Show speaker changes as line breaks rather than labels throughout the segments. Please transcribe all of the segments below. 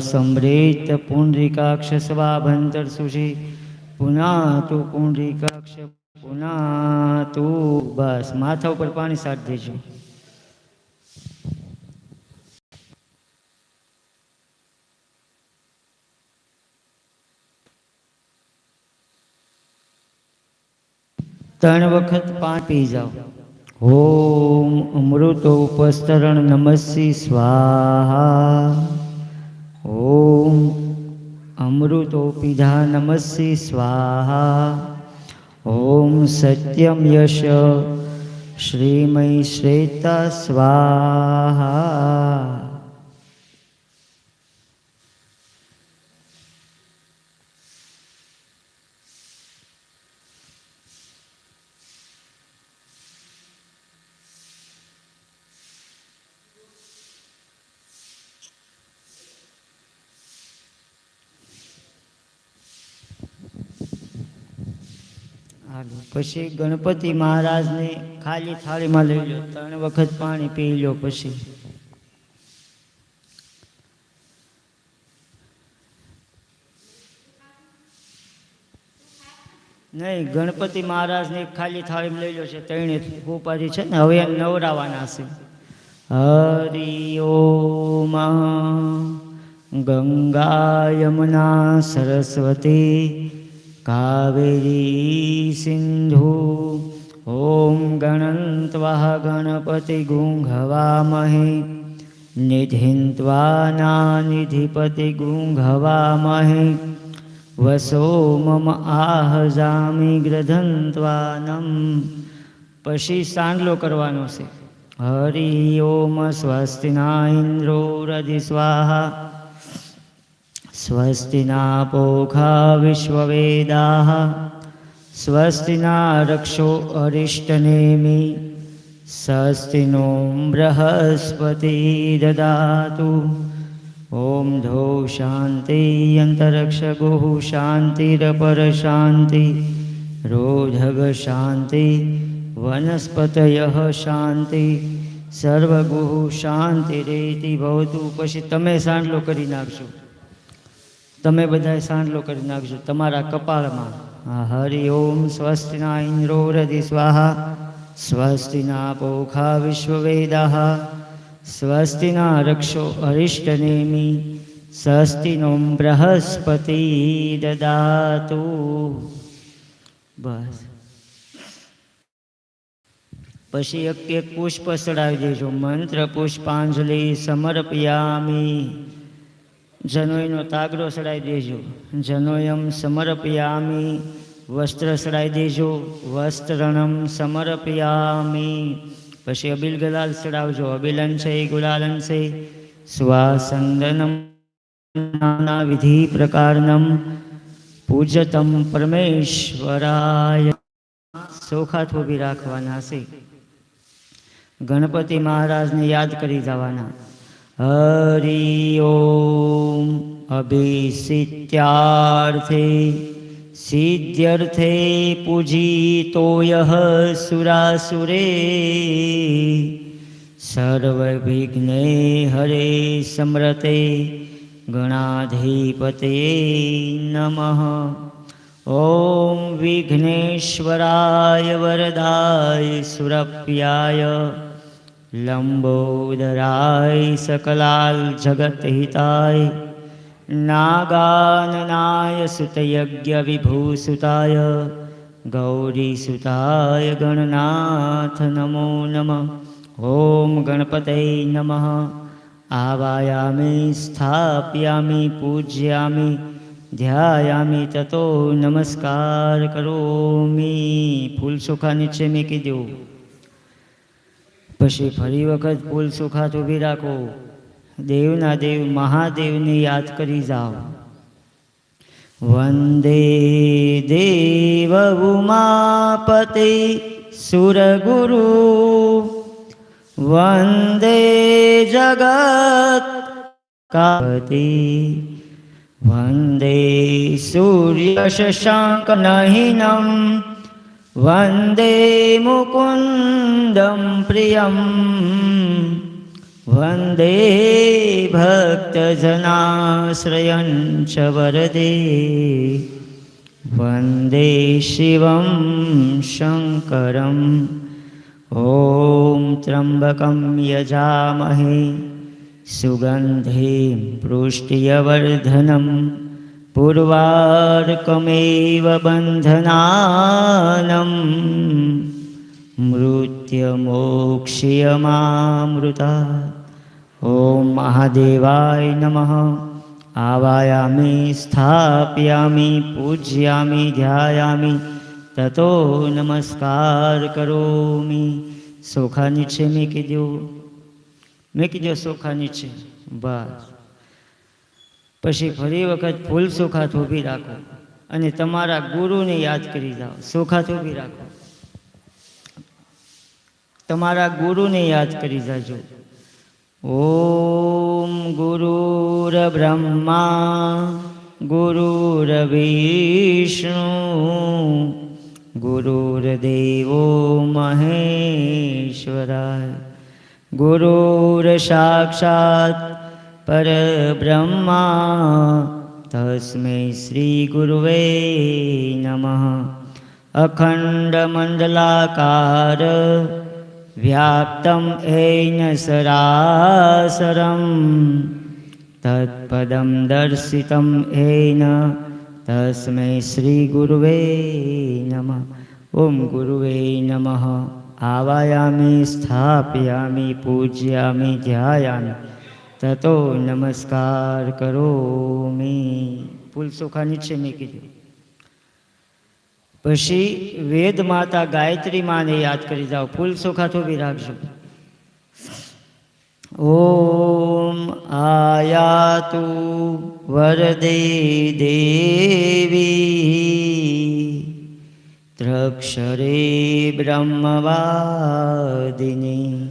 સંભ્રેત પુંડરીકાક્ષ સ્વાભંતર સુષી પુના તું પુંડરીકાક્ષ પુના તું બસ માથા ઉપર પાણી સાટ દેજો ત્રણ વખત પાણી પી જાઓ। ઓમ અમૃતોપસ્તરણ નમસ્સી સ્વાહા। ઓમ અમૃતોપિધા નમસ્સી સ્વાહા ઓમ સત્યમ યશ શ્રીમય શ્વેતા સ્વાહા પછી ગણપતિ મહારાજને ખાલી થાળીમાં લઈ લો ત્રણ વખત પાણી પી લો પછી. નહીં, ગણપતિ મહારાજને ખાલી થાળીમાં લઈ લો છે, ત્રણે ઉપાધિ છે ને, હવે નવરાવાના છે. હરિ ઓમ ગંગા યમુના સરસ્વતી કાવેરી સિંધુ ઓમ ગણન્ત્વા ગણપતિ ગુંઘવામહે નિધિન્ત્વા નાનિધિપતિ ગુંઘવામહે વસો મમ આહજામિ ગ્રધંત્વાનમ પછી સાંડલો કરવાનો છે હરિ ઓમ સ્વસ્તિના ઇન્દ્રો રધિ સ્વાહા સ્વસ્તિ ના પોખા વિશ્વવેદા સ્વસ્તિ ના રક્ષો અરિષ્ટનેમી સ્વસ્તિ નો બૃહસ્પતિ દદાતુ ઓમ ધો શાંતિ અંતરક્ષ ગુહ શાંતિરપર શાંતિ રોધગ શાંતિ વનસ્પતય શાંતિ સર્વગુહ શાંતિ રેતી ભવતું પછી તમે સાંડલો કરી નાખશો તમે બધાએ સાંડલો કરી નાખજો. તમારા કપાળમાં. હરિ ઓમ સ્વસ્તિના ઇન્દ્રો હૃદય સ્વાહા. સ્વસ્તિના પોખા વિશ્વવેદાઃ સ્વસ્તિના રક્ષો અરિષ્ટનેમિ. સ્વસ્તિનો બૃહસ્પતિ દદાતુ. બસ. પછી એક એક પુષ્પ ચડાવી દેજો. મંત્ર પુષ્પાંજલિ સમર્પયામી. જનોઈનો તાગડો સડાઈ દેજો. જનોયમ સમર્પયામી, વસ્ત્ર સડાઈ દેજો. વસ્ત્રણમ સમર્પયામી. પછી અબિલ ગલાલ સડાવજો. અબિલન છે, ગુલાલન છે. સ્વાસંદનમ નાના વિધિ પ્રકારનમ પૂજતમ પરમેશ્વરાય. સોખા થોભી રાખવાના છે. ગણપતિ મહારાજને યાદ કરી જવાના. હરિ ઓમ અભિષિત્યાર્થે સિદ્ધ્યર્થે પૂજિતોયઃ સુરાસુરે સર્વવિઘ્ને હરે સમરતે ગણાધિપતે નમઃ ઓમ વિઘ્નેશ્વરાય વરદાય સુરપ્યાય લંબોદરાય સકલાલ जगत्हिताय નાગાનનાય સુતયજ્ઞ વિભૂસુતાય ગૌરીસુતાય ગણનાથ નમો નમ ઓમ ગણપતય નમ આવાયામિ સ્થાપ્યામિ પૂજ્યામિ ધ્યાયામિ તતો નમસ્કાર કરોમી ફૂલ સુખા નીચે મેં દઉં પછી ફરી વખત ફૂલ સુખાત ઊભી રાખો. દેવના દેવ મહાદેવને યાદ કરી જાઓ. વંદે દેવ ઉમાપતે સુરગુરુ. વંદે જગત કાપતિ. વંદે સૂર્ય શશાંક નહિનમ. वन्दे मुकुन्दं प्रियं वन्दे भक्तजनाश्रयं च वरदे वन्दे शिवं शङ्करम् ॐ त्र्यम्बकं यजामहे सुगन्धिं पृष्टियवर्धनम् પૂર્વાર્કમેવ બંધનાનમ મૃત્યમોક્ષ્યમામૃતા ઓમ મહાદેવાય નમઃ આવાયામિ સ્થાપયામિ પૂજયામિ ધ્યાયામિ તતો નમસ્કાર કરોમિ સોખાની છે મેં કીધું મેં કીધું સોખાની છે બસ પછી ફરી વખત ફૂલ સુખાત ઊભી રાખો અને તમારા ગુરુને યાદ કરી જાઓ. સુખાત ઊભી રાખો. તમારા ગુરુને યાદ કરી જાજો. ઓમ ગુરુર બ્રહ્મા, ગુરુર વિષ્ણુ ગુરુર્દેવો મહેશ્વરાય, ગુરુર સાક્ષાત પરબ્રહ્મા તસ્मै શ્રી ગુરુવે નમઃ અખંડમંડલાકાર વ્યાપ્તમ એન સરાસરમ તત્પદમ દર્શિતમ એન તસ્मै શ્રી ગુરુવે નમઃ ઓમ ગુરુવે નમઃ આવાયામી સ્થાપયામિ પૂજ્યામિ ધ્યાયામિ તતો નમસ્કાર કરોમી. ફૂલ સુખાની છે મેં કીધું. પછી વેદ માતા ગાયત્રી માને યાદ કરી જાઓ. ફૂલ સુખા તો બી રાખજો ઓમ આયાતુ વરદે દેવી. દ્રક્ષરે બ્રહ્મવાદિની.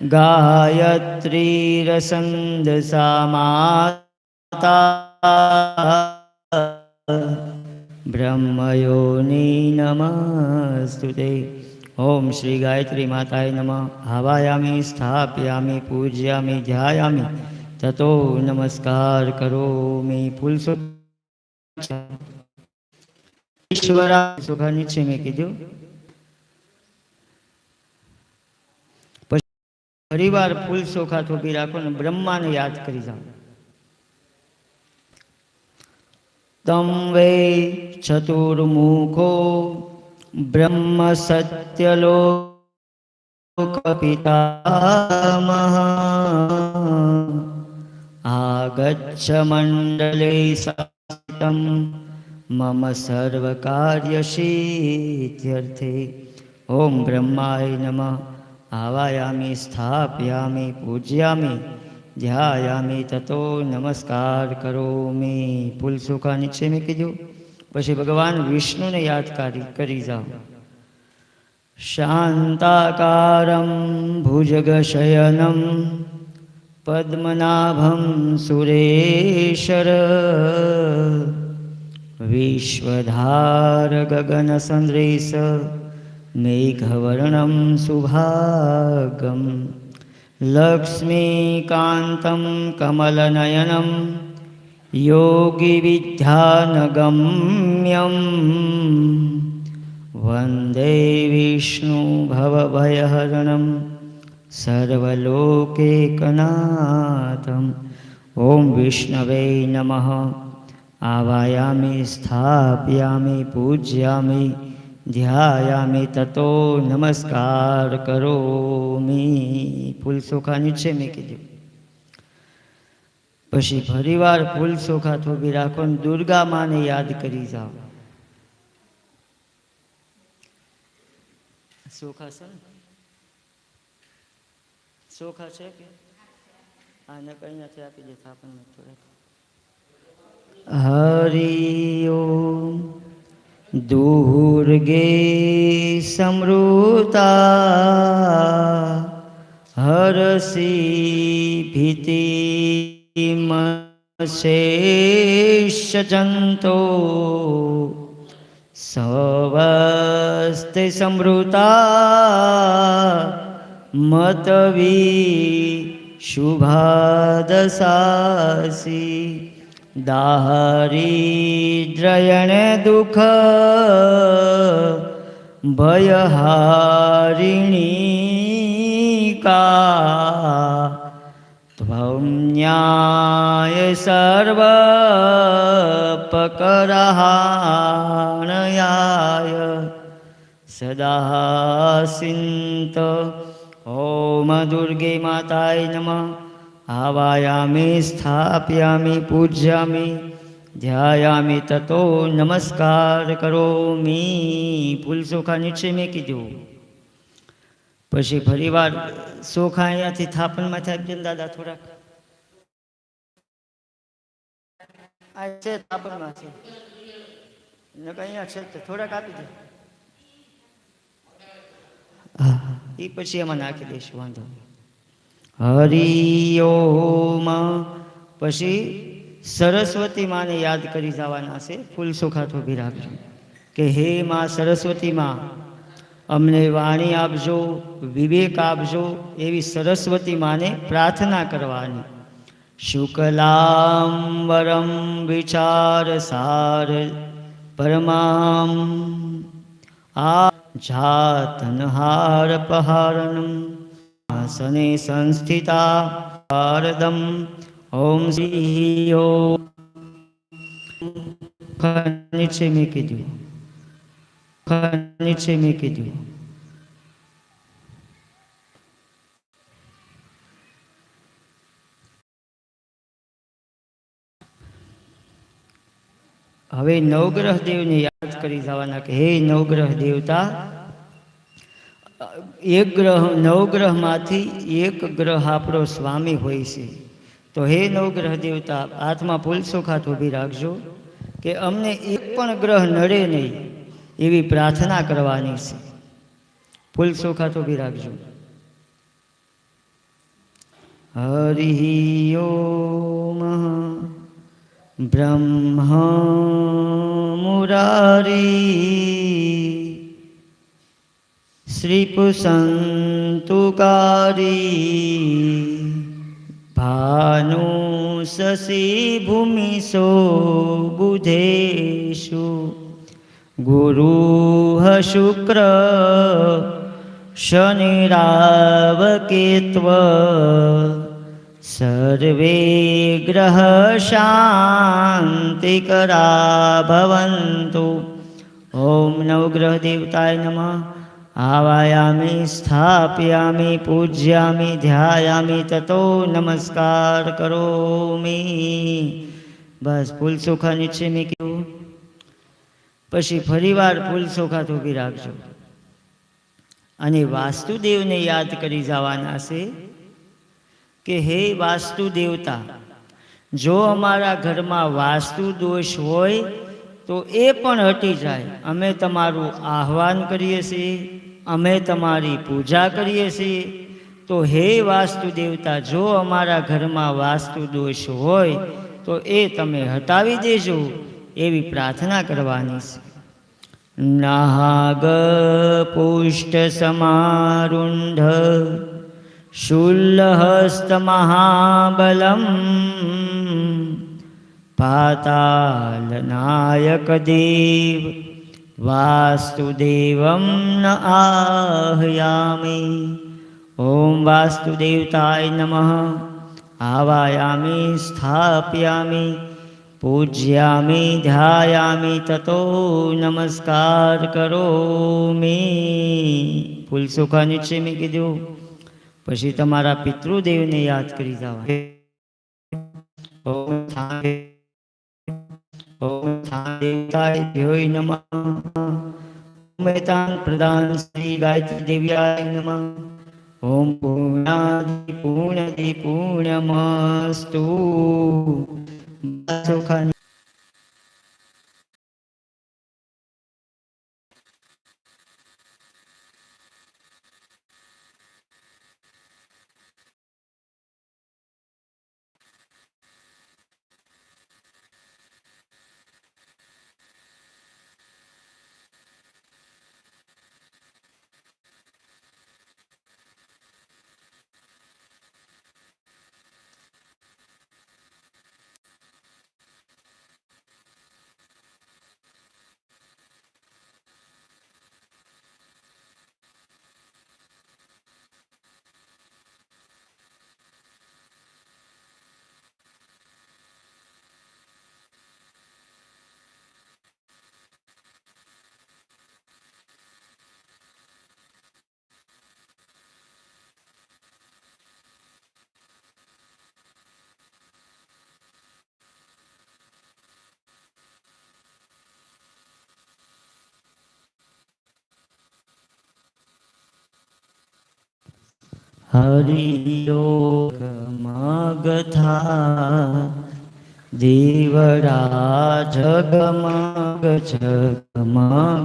ગાયત્રીરસંદસા માતા બ્રહ્મયોની નમસ્તુતે ઓમ શ્રી ગાયત્રી માતાય નમ આવાયામિ સ્થાપયામિ પૂજ્યામિ ધ્યાયામિ તતો નમસ્કાર કરોમિ ફૂલ ઈશ્વરા સુખાની છે મેં કીધું પછી ફરીવાર ફૂલ સોખા થોભી રાખો ને બ્રહ્માને યાદ કરી જાઓ. તમ વે ચતુર્મુખો બ્રહ્મ સત્યલોક કપિતામહ આગચ્છ મંડલે સતમ મમ સર્વકાર્યસિદ્ધ્યર્થે ઓમ બ્રહ્માય નમઃ. આવાયામિ સ્થાપયામિ પૂજ્યામિ ધ્યાયામી તતો નમસ્કાર કરોમિ ફૂલ સુખા નીચે મેં કીધું પછી ભગવાન વિષ્ણુને યાદ કરી જાઓ શાંતાકારમ ભુજગશયનમ પદ્મનાભમ સુરેશર વિશ્વધાર ગગન સંદ્રેશ मेघवर्णं सुभागं लक्ष्मीकान्तं कमलनयनं योगिविद्यानगम्यं वन्दे विष्णुभवभयहरणं सर्वलोकेकनाथम् ॐ विष्णवे नमः आवायामि स्थापयामि पूज्यामि ધ્યાયામિ તતો નમસ્કાર કરો મી. ફૂલ સોખા નીચે મેં કીધું. પછી ફરીવાર ફૂલ સોખા થોભી રાખો ને દુર્ગા માને યાદ કરી જાઓ. સોખા છે સોખા છે કે? આ ન નથી આપી દે આપણને થોડાક હરિ ઓમ દુર્ગે સમૃતા હરસી ભીતિમશેષ જંતો સવસ્તે સમૃતા મતવી શુભાદશાસી દારિદ્રયણ દુઃખ ભયહારિણી કા ત્વં ન્યાય સર્વપકરહાણયાય સદા સિંત ઓમ દુર્ગે માતાય નમઃ. આવાયામિ સ્થાપ્યામિ પૂજ્યામિ ધ્યાયામી તતો નમસ્કાર કરોમિ ફૂલ સોખા નીચે મેં કીધું પછી ફરીવાર સોખા અહીંયાથી થાપણમાંથી આપજો ને દાદા થોડાક આ છે થાપણમાં છે અહીંયા છે તો થોડાક આપી દે હા એ પછી એમાં નાખી દઈશું વાંધો નહીં હરિ ઓમ પછી સરસ્વતી માને યાદ કરી જવાના છે, ફૂલ સુખાતો બી રાખજો. કે હે માં સરસ્વતી માં, અમને વાણી આપજો, વિવેક આપજો, એવી સરસ્વતી માને પ્રાર્થના કરવાની. શુકલાંબરમ વિચાર સાર પરમામ. આ જાતનહાર પહારણમ આસને સંસ્થિતા શારદમ ઓમ શ્રી નીચે મેં કીધું નીચે મેં કીધું હવે નવગ્રહ દેવને યાદ કરી જવાના કે, હે નવગ્રહ દેવતા એક ગ્રહ નવગ્રહમાંથી એક ગ્રહ આપણો સ્વામી હોય છે. તો હે નવગ્રહ દેવતા આત્મા પુલસો ખાત ઊભી રાખજો કે અમને એક પણ ગ્રહ નડે નહીં એવી પ્રાર્થના કરવાની છે. પુલસો ખાત ઊભી રાખજો. હરિ બ્રહ્મ મુરારી શ્રીપુસંતુકારી ભાનુ શશી ભૂમિશો બુધેશુ ગુરુ શુક્ર શનિરાવકેત્વ સર્વે ગ્રહ શાંતિકરા ભવંતુ ઓમ નવગ્રહ દેવતાય નમઃ આવાયામિ સ્થાપ્યામિ પૂજ્યામિ ધ્યાયામિ તતો નમસ્કાર કરોમિ બસ ફૂલ સુખા નીચે મેં કીધું પછી ફરીવાર ફૂલ સુખા ઊભી રાખજો અને વાસ્તુદેવને યાદ કરી જવાના છે કે હે વાસ્તુદેવતા જો અમારા ઘરમાં વાસ્તુ દોષ હોય તો એ પણ હટી જાય અમે તમારું આહ્વાન કરીએ છીએ અમે તમારી પૂજા કરીએ છીએ. તો હે વાસ્તુ દેવતા જો અમારા ઘરમાં વાસ્તુ દોષ હોય, તો એ તમે હટાવી દેજો એવી પ્રાર્થના કરવાની છે. નાહાગ પુષ્ટ સમારુંઢ શુલ્લહસ્ત મહાબલમ પાતાલનાયક દેવ. વાસુદેવમ ન આહયામી ઓમ વાસ્તુદેવતાય નમઃ આવાયામી સ્થાપ્યામી પૂજ્યામી ધ્યાયામી તતો નમસ્કાર કરો મે ફૂલ સુખાની મેં કીધું પછી તમારા પિતૃદેવને યાદ કરી જવા ઓમ થાંગે ઓમ થાંગેતાય ભ્યોય નમઃ ઓમ એતાન પ્રદાન શ્રી ગાયત્રી દેવ્યાય નમઃ ઓમ પૂર્ણાદિ પૂર્ણદિ પૂર્ણમસ્તુ સુખાની હરિયોગમગથા દીવડા જગમગ જગમગથા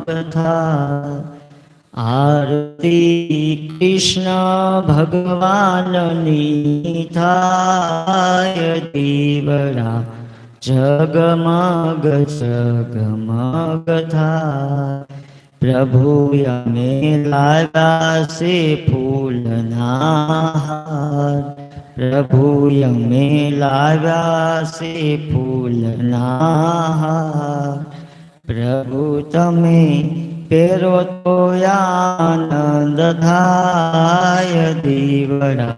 આરતી કૃષ્ણ ભગવાનની થાય દીવડા જગમગ જગમગ પ્રભુ અમે લાવ્યા છે ફૂલના હાર. પ્રભુ અમે લાવ્યા છે ફૂલના હાર. પ્રભુ તમે પેરો તો આનંદ થાય દીવડા.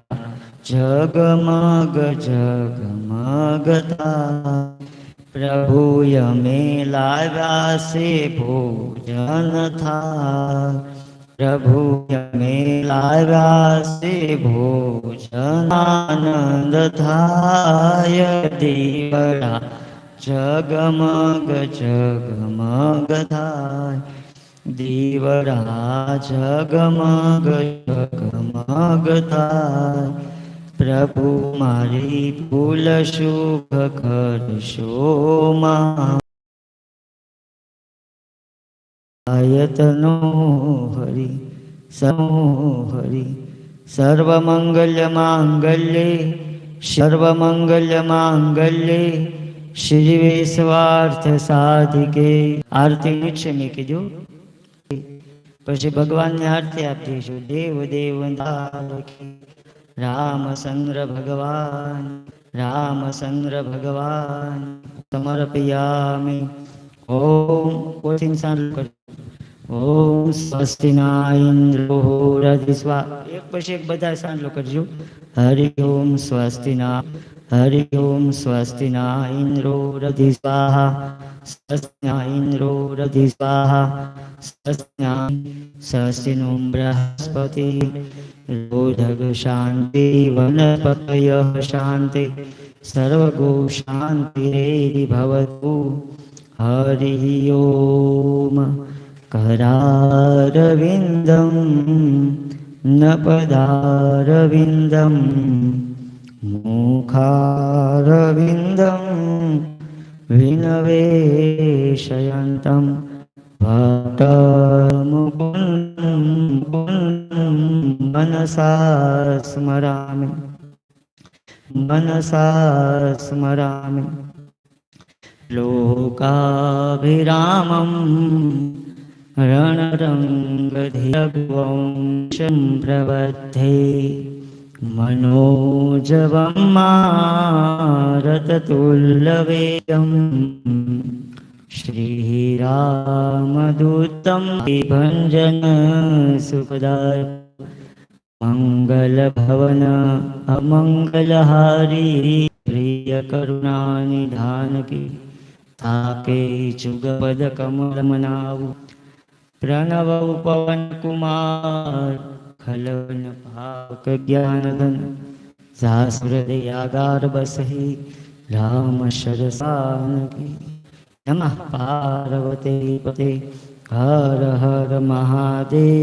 જગમગ જગમગ થાય પ્રભુ અમે લાવ્યા સે ભોજન થા પ્રભુ અમે લાવ્યા સે ભોજન આનંદ થાય. દીવડા જગમગ જગમગ થાય. દીવડા જગમગ જગમગ થાય. પ્રભુ, મારી ભૂલ શુભ કરશો આયતનો હરિ સમો હરિ સર્વમંગલ્ય માંગલ્યે સર્વમંગલ્ય માંગલ્યે શ્રી વિશ્વાર્થ સાધિકે. આરતી નીચે મેં કીધું. પછી ભગવાનને આરતી આપીશું. દેવ દેવ રામચંદ્ર ભગવાન રામચંદ્ર ભગવાન, સમર્પયામિ. ઓમ કોઈ કર ઓમ સ્વસ્તિ ના ઇન્દ્રો રધિસ્વા એક પછી એક બધા ચાલુ કરજો. હરિ ઓમ સ્વસ્તિ ના હરિ ઓમ સ્વસ્તિ ના ઇન્દ્રો રધિ સ્વાહા સ્વસ્તિ ના ઇન્દ્રો રધિ સ્વાહા સ્વસ્તિ ના સ્વસ્તિ નો બૃહસ્પતિ રોધક શાંતિ વનસ્પતય શાંતિ સર્વગો શાંતિ ભવતુ હરિ ઓમ करारविन्दं न पदारविन्दं मुखारविन्दं विनवेशयन्तं भक्तमुकुन्दं मनसा स्मरामि। मनसा स्मरामि। लोकाभिरामम् रणरङ्गधिरघुवंशं प्रबद्धे मनोजवमारततुल्लवेदम् श्रीरामदूतं भञ्जन सुखदाय मङ्गलभवन अमङ्गलहारी प्रियकरुणानिधानकी ताके जुगपदकमलमनाव प्रणव पवनकुमार ખલન પાક જ્ઞાનગન સાસ્હૃદયાગાર બસહી રામ શરસાનકી નમઃ પાર્વતી પતે હર હર મહાદેવ